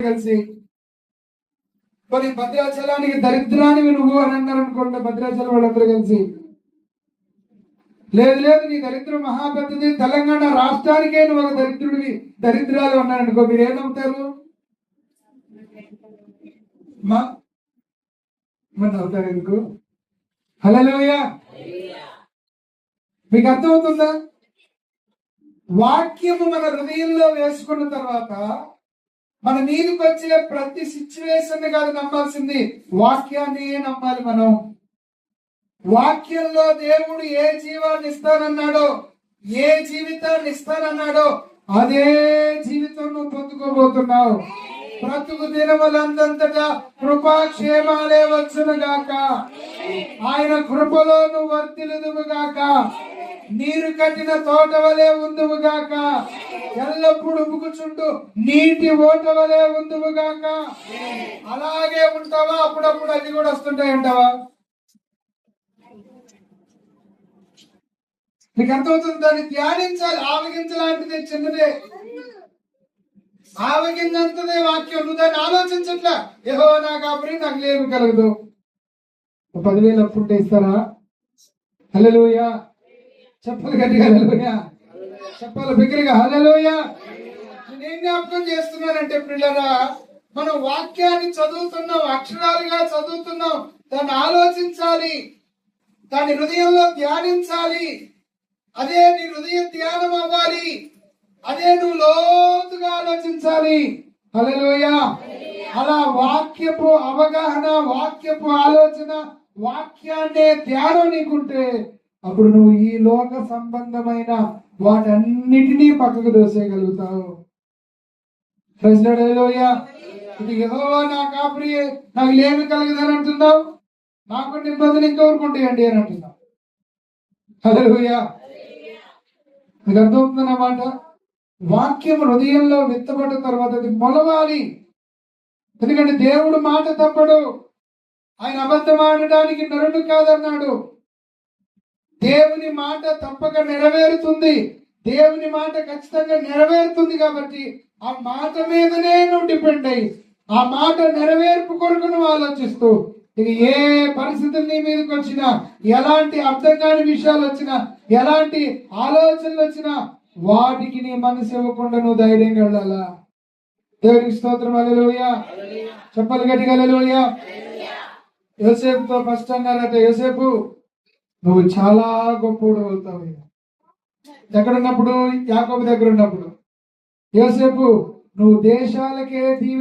కలిసి మరి భద్రాచలానికి దరిద్రానివి నువ్వు అని అన్నారు అనుకోండి భద్రాచలం వాళ్ళందరూ కలిసి. లేదు లేదు నీ దరిద్రం మహాపెద్దది తెలంగాణ రాష్ట్రానికే నువ్వు ఒక దరిద్రుడివి దరిద్రాలు అన్నారు అనుకో మీరు ఏమవుతారు మా మరి అవుతారు ఎందుకు? హలోయ మీకు అర్థమవుతుందా? వాక్యము మన హృదయంలో వేసుకున్న తర్వాత మన మీదకి వచ్చే ప్రతి సిచ్యువేషన్ కాదు నమ్మాల్సింది. వాక్యాన్ని నమ్మాలి మనం. వాక్యంలో దేవుడు ఏ జీవాన్ని ఇస్తానన్నాడో ఏ జీవితాన్ని ఇస్తానన్నాడో అదే జీవితం నువ్వు పొందుకోబోతున్నావు. బ్రతుకు దినములందంతటా కృపాక్షేమాలే వచ్చును గాక ఆయన కృపలో నువ్వు వర్తిలుదువు గాక నీరు కట్టిన తోట వలె ఉందువు గాక. ఎల్లప్పుడు ముగుచుండు. నీటి ఓట వలె ఉందువు గాక. అలాగే ఉంటావా? అప్పుడప్పుడు అది కూడా వస్తుంటాయి అంటావా నీకు అర్థమవుతుంది? దాన్ని ధ్యానించాలి. ఆవగించలాంటిదే చిన్నదే. ఆవగించంతదే వాక్యం. నువ్వు దాన్ని ఆలోచించట్లా. ఏహో నా కాబట్టి నాకు లేవు కలగదు. పదివేలు అప్పుంటే ఇస్తారా? హలోయ చెప్పలు గట్టిగా హలోయా చెప్పలు బిగ్గరగా హలోయా నేనేం జ్ఞాపకం చేస్తున్నానంటే పిల్లరా మనం వాక్యాన్ని చదువుతున్నాం అక్షరాలుగా చదువుతున్నాం. దాన్ని ఆలోచించాలి దాని హృదయంలో ధ్యానించాలి. అదే నీ హృదయ ధ్యానం అవ్వాలి. అదే నువ్వు లోతుగా ఆలోచించాలి. హల్లెలూయ. అలా వాక్యపు అవగాహన వాక్యపు ఆలోచన వాక్యాన్నే ధ్యానం నీకుంటే అప్పుడు నువ్వు ఈ లోక సంబంధమైన వాటన్నిటినీ పక్కకు దోసేయగలుగుతావు. ప్రజలలోయ ఇది యెహోవా నా కాపురి నాకు లేమి కలగదని అంటున్నావు? నాకు ఇబ్బందులు ఇంకెవరుకుంటాయండి అని అంటున్నావు. హల్లెలూయా మీకు అర్థమవుతుందన్నమాట వాక్యం హృదయంలో విత్తబడిన తర్వాత అది మొలవాలి. ఎందుకంటే దేవుడు మాట తప్పడు. ఆయన అబద్ధం ఆడడానికి నరుడు కాదన్నాడు. దేవుని మాట తప్పక నెరవేరుతుంది. దేవుని మాట ఖచ్చితంగా నెరవేరుతుంది కాబట్టి ఆ మాట మీదనే నువ్వు డిపెండ్ అయ్యి ఆ మాట నెరవేర్పు కొరకు నువ్వు ఆలోచిస్తూ ఇక ఏ పరిస్థితులు నీ మీదకి వచ్చినా ఎలాంటి అర్థం కాని విషయాలు వచ్చినా ఎలాంటి ఆలోచనలు వచ్చినా వాటికి నీ మనసు ఇవ్వకుండా నువ్వు ధైర్యంగా వెళ్ళాలా దేవునికి స్తోత్రం అలెలుయ చెప్పలు గట్టిగా అలెలుయ యోసేపుతో ఫస్ట్ అన్నారట యోసేపు నువ్వు చాలా గొప్ప అవుతావు ఎక్కడ ఉన్నప్పుడు యాకోబు దగ్గర ఉన్నప్పుడు యోసేపు నువ్వు దేశాలకే దీవెన